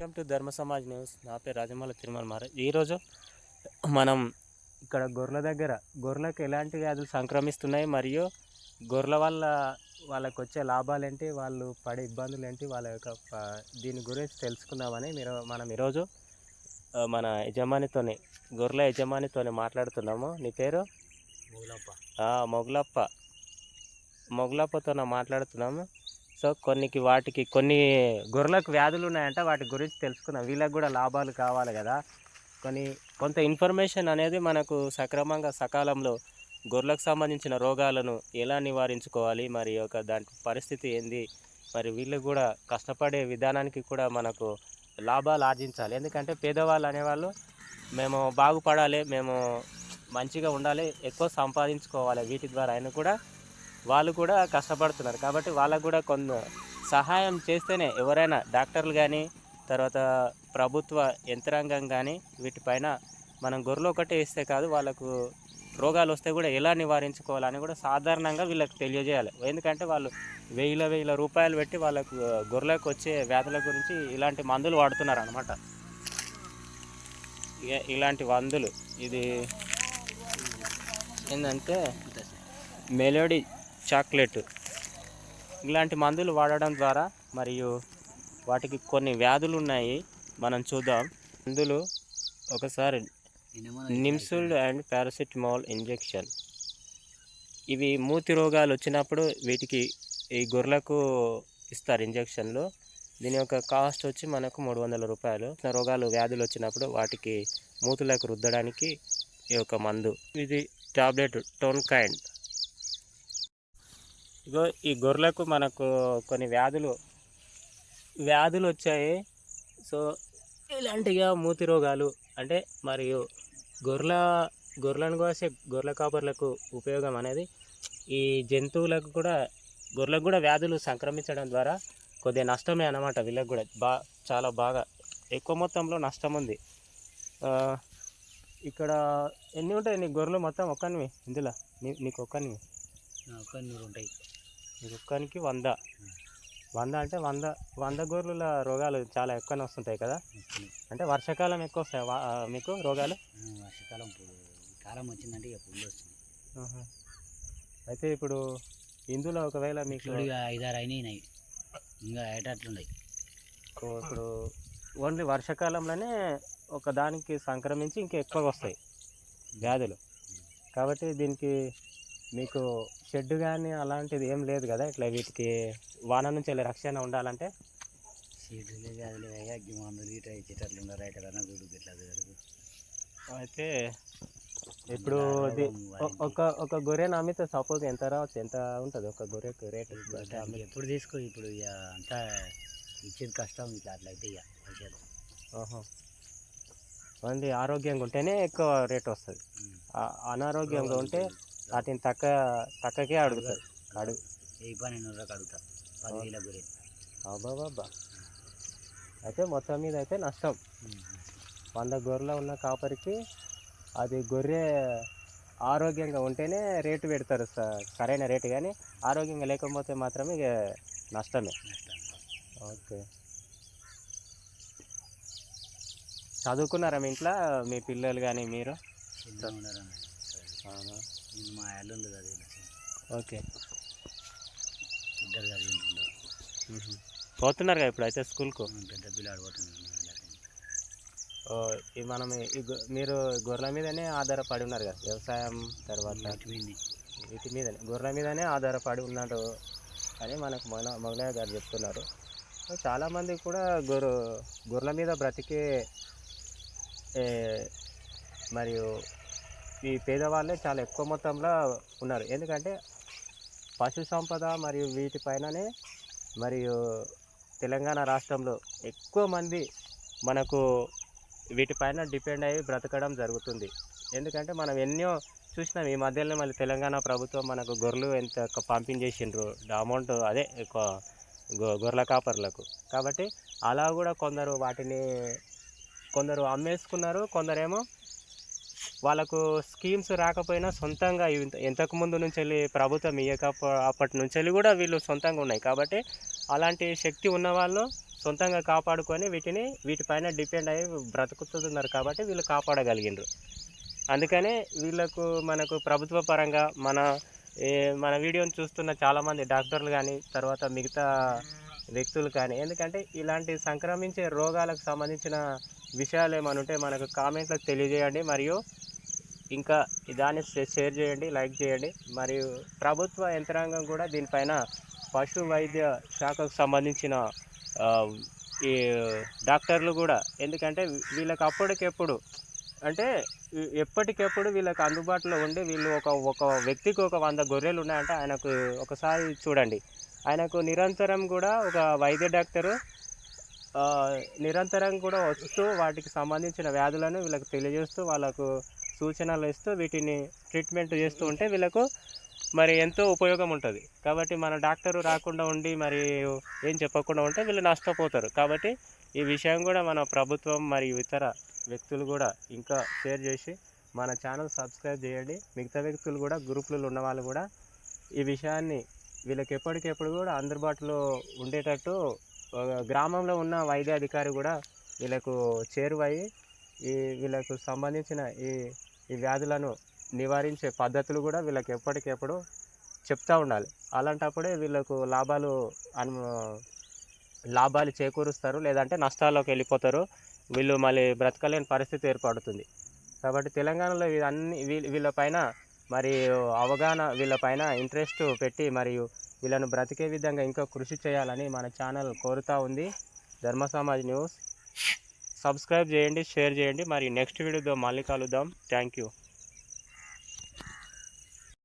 Welcome to ధర్మ Samaj news. నా పేరు రాజమౌళి తిరుమల మహారాజ్. ఈరోజు మనం ఇక్కడ గొర్రెల దగ్గర గొర్రెలకు ఎలాంటి వ్యాధులు సంక్రమిస్తున్నాయి మరియు గొర్రెల వల్ల వాళ్ళకు వచ్చే లాభాలు ఏంటి వాళ్ళు పడే ఇబ్బందులు ఏంటి వాళ్ళ యొక్క దీని గురించి తెలుసుకుందామని మీరు మనం ఈరోజు మన యజమానితోని గొర్రెల యజమానితోని మాట్లాడుతున్నాము. నీ పేరు? మూలప్ప ఆ, మొగులప్ప. మొగులప్పతో మాట్లాడుతున్నాము. సో కొన్నికి వాటికి కొన్ని గొర్రెలకు వ్యాధులు ఉన్నాయంట వాటి గురించి తెలుసుకున్నాం వీళ్ళకి కూడా లాభాలు కావాలి కదా. కొన్ని కొంత ఇన్ఫర్మేషన్ అనేది మనకు సక్రమంగా సకాలంలో గొర్రెలకు సంబంధించిన రోగాలను ఎలా నివారించుకోవాలి మరి యొక్క దాని పరిస్థితి ఏంది మరి వీళ్ళు కూడా కష్టపడే విధానానికి కూడా మనకు లాభాలు ఆర్జించాలి. ఎందుకంటే పేదవాళ్ళు అనేవాళ్ళు మేము బాగుపడాలి మేము మంచిగా ఉండాలి ఎక్కువ సంపాదించుకోవాలి. వీటి ద్వారా అయినా కూడా వాళ్ళు కూడా కష్టపడుతున్నారు. కాబట్టి వాళ్ళకు కూడా కొంత సహాయం చేస్తేనే ఎవరైనా డాక్టర్లు కానీ తర్వాత ప్రభుత్వ యంత్రాంగం కానీ వీటిపైన మనం గొర్రెలు ఒకటే ఇస్తే కాదు వాళ్ళకు రోగాలు వస్తే కూడా ఎలా నివారించుకోవాలని కూడా సాధారణంగా వీళ్ళకి తెలియజేయాలి. ఎందుకంటే వాళ్ళు వేల వేల రూపాయలు పెట్టి వాళ్ళకు గొర్రెలకు వచ్చే వ్యాధుల గురించి ఇలాంటి మందులు వాడుతున్నారు అనమాట ఇలాంటి మందులు ఇది ఏంటంటే మెలోడీ చాక్లెట్. ఇలాంటి మందులు వాడడం ద్వారా మరియు వాటికి కొన్ని వ్యాధులు ఉన్నాయి. మనం చూద్దాం. మందులు ఒకసారి నిమ్సుల్డ్ అండ్ పారాసిటమాల్ ఇంజెక్షన్. ఇవి మూతి రోగాలు వచ్చినప్పుడు వీటికి ఈ గొర్రెలకు ఇస్తారు ఇంజెక్షన్లు. దీని యొక్క కాస్ట్ వచ్చి మనకు మూడు వందల రూపాయలు. రోగాలు వ్యాధులు వచ్చినప్పుడు వాటికి మూతులకు రుద్దడానికి ఈ యొక్క మందు. ఇది టాబ్లెట్ టోన్ కైండ్ ఇగో ఈ గొర్రెలకు మనకు కొన్ని వ్యాధులు వ్యాధులు వచ్చాయి. సో ఇలాంటిగా మూతి రోగాలు అంటే మరియు గొర్రెల గొర్రెలను కోసే గొర్రెల కాపర్లకు ఉపయోగం అనేది ఈ జంతువులకు కూడా గొర్రెలకు కూడా వ్యాధులు సంక్రమించడం ద్వారా కొద్దిగా నష్టమే అన్నమాట వీళ్ళకి కూడా. బా చాలా బాగా ఎక్కువ మొత్తంలో నష్టం ఉంది. ఇక్కడ ఎన్ని ఉంటాయి నీ గొర్రెలు మొత్తం ఒక్కనివి? ఇందులో నీ నీకు ఒక్కనివి? ఒక ఉంటాయి. ఒక్కనికి వంద. వంద అంటే వంద వంద గొర్రెల రోగాలు చాలా ఎక్కువనే వస్తుంటాయి కదా. అంటే వర్షాకాలం ఎక్కువ వస్తాయి? మీకు రోగాలు? వర్షాకాలం కాలం వచ్చిందంటే ఇక పుల్లు వస్తుంది. అయితే ఇప్పుడు ఇందులో ఒకవేళ మీకు ఐదారు అయినాయి ఇంకా ఏటట్లున్నాయి ఇప్పుడు ఓన్లీ వర్షాకాలంలోనే ఒక దానికి సంక్రమించి ఇంకా ఎక్కువగా వస్తాయి వ్యాధులు. కాబట్టి దీనికి మీకు షెడ్ కానీ అలాంటిది ఏం లేదు కదా? ఇట్లా వీటికి వాన నుంచి వెళ్ళే రక్షణ ఉండాలంటే? వ్యాధులు అయ్యా మందులు ఉన్నారు ఎక్కడన్నా చూడు ఇట్లా జరుగు. అయితే ఇప్పుడు ఒక ఒక గొర్రెను అమ్మితే సపోజ్ ఎంత రావచ్చు? ఎంత ఉంటుంది ఒక గొర్రెకు రేట్? ఎప్పుడు తీసుకో ఇప్పుడు ఇక అంతా ఇచ్చేది కష్టం ఇట్లా అట్లా అయితే ఇక పైసలు ఓన్లీ ఆరోగ్యంగా ఉంటేనే ఎక్కువ రేట్ వస్తుంది. అనారోగ్యంగా ఉంటే వాటిని తక్క తక్కకే అడుగుతారు. అడుగు. పన్నెండు పదివేల అబ్బాబాబా అయితే మొత్తం మీద అయితే నష్టం. వంద గొర్రెలు ఉన్న కాపరికి అది గొర్రె ఆరోగ్యంగా ఉంటేనే రేటు పెడతారు సరైన రేటు కానీ ఆరోగ్యంగా లేకపోతే మాత్రమే ఇక నష్టమే. ఓకే. చదువుకున్నారా మీ ఇంట్లో? మీ పిల్లలు కానీ మీరు. అవునా? మా చదివిన ఓకే. ఇద్దరు చదివింటున్నారు. పోతున్నారు కదా ఇప్పుడు అయితే స్కూల్కు? పెద్ద పిల్లాడు ఈ మనం మీరు గొర్రెల మీదనే ఆధారపడి ఉన్నారు కదా వ్యవసాయం తర్వాత? వీటి మీదనే. గొర్రెల మీదనే ఆధారపడి ఉన్నారు అని మనకు మొన మొగలయ్య గారు చెప్తున్నారు. చాలామంది కూడా గొర్రె గొర్రెల మీద బ్రతికే మరియు ఈ పేదవాళ్ళే చాలా ఎక్కువ మొత్తంలో ఉన్నారు. ఎందుకంటే పశు సంపద మరియు వీటిపైననే మరియు తెలంగాణ రాష్ట్రంలో ఎక్కువ మంది మనకు వీటిపైన డిపెండ్ అయ్యి బ్రతకడం జరుగుతుంది. ఎందుకంటే మనం ఎన్నో చూసినాం ఈ మధ్యలో మళ్ళీ తెలంగాణ ప్రభుత్వం మనకు గొర్రెలు ఎంత పంపింగ్ చేసిండ్రు. అమౌంట్ అదే గొర్రెల కాపర్లకు. కాబట్టి అలా కూడా కొందరు వాటిని కొందరు అమ్మేసుకున్నారు కొందరేమో వాళ్ళకు స్కీమ్స్ రాకపోయినా సొంతంగా ఇంత- ముందు నుంచి వెళ్ళి ప్రభుత్వం ఇయ్యక అప్పటి నుంచి వెళ్ళి కూడా వీళ్ళు సొంతంగా ఉన్నాయి. కాబట్టి అలాంటి శక్తి ఉన్న వాళ్ళు సొంతంగా కాపాడుకొని వీటిని వీటిపైన డిపెండ్ అయ్యి బ్రతుకుతున్నారు కాబట్టి వీళ్ళు కాపాడగలిగినారు అందుకనే వీళ్ళకు మనకు ప్రభుత్వ పరంగా మన మన వీడియోని చూస్తున్న చాలామంది డాక్టర్లు కానీ తర్వాత మిగతా వ్యక్తులు కానీ ఎందుకంటే ఇలాంటి సంక్రమించే రోగాలకు సంబంధించిన విషయాలు ఏమైనా ఉంటే మనకు కామెంట్లో తెలియజేయండి. మరియు ఇంకా దాన్ని షేర్ చేయండి లైక్ చేయండి. మరియు ప్రభుత్వ యంత్రాంగం కూడా దీనిపైన పశు వైద్య శాఖకు సంబంధించిన ఈ డాక్టర్లు కూడా. ఎందుకంటే వీళ్ళకి అప్పటికెప్పుడు అంటే ఎప్పటికెప్పుడు వీళ్ళకి అందుబాటులో ఉండి వీళ్ళు ఒక ఒక వ్యక్తికి ఒక వంద గొర్రెలు ఉన్నాయంటే ఆయనకు ఒకసారి చూడండి. ఆయనకు నిరంతరం కూడా ఒక వైద్య డాక్టరు నిరంతరం కూడా వస్తూ వాటికి సంబంధించిన వ్యాధులను వీళ్ళకి తెలియజేస్తూ వాళ్ళకు సూచనలు ఇస్తూ వీటిని ట్రీట్మెంట్ చేస్తూ ఉంటే వీళ్ళకు మరి ఎంతో ఉపయోగం ఉంటుంది. కాబట్టి మన డాక్టరు రాకుండా ఉండి మరి ఏం చెప్పకుండా ఉంటే వీళ్ళు నష్టపోతారు. కాబట్టి ఈ విషయం కూడా మన ప్రభుత్వం మరియు ఇతర వ్యక్తులు కూడా ఇంకా షేర్ చేసి మన ఛానల్ సబ్స్క్రైబ్ చేయండి. మిగతా వ్యక్తులు కూడా గ్రూపులలో ఉన్న వాళ్ళు కూడా ఈ విషయాన్ని వీళ్ళకి ఎప్పటికెప్పుడు కూడా అందుబాటులో ఉండేటట్టు గ్రామంలో ఉన్న వైద్యాధికారి కూడా వీళ్ళకు చేరువయ్యి ఈ వీళ్ళకు సంబంధించిన ఈ ఈ వ్యాధులను నివారించే పద్ధతులు కూడా వీళ్ళకి ఎప్పటికెప్పుడు చెప్తూ ఉండాలి. అలాంటప్పుడే వీళ్ళకు లాభాలు అను లాభాలు చేకూరుస్తారు. లేదంటే నష్టాల్లోకి వెళ్ళిపోతారు. వీళ్ళు మళ్ళీ బ్రతకలేని పరిస్థితి ఏర్పడుతుంది. కాబట్టి తెలంగాణలో ఇవి అన్ని వీళ్ళ వీళ్ళపైన మరి అవగాహన వీళ్ళపైన ఇంట్రెస్ట్ పెట్టి మరియు వీళ్ళను బ్రతికే విధంగా ఇంకా కృషి చేయాలని మన ఛానల్ కోరుతూ ఉంది. ధర్మ సమాజ్ న్యూస్. సబ్స్క్రైబ్ చేయండి షేర్ చేయండి. మరి నెక్స్ట్ వీడియోతో మళ్ళీ కలుద్దాం. Thank you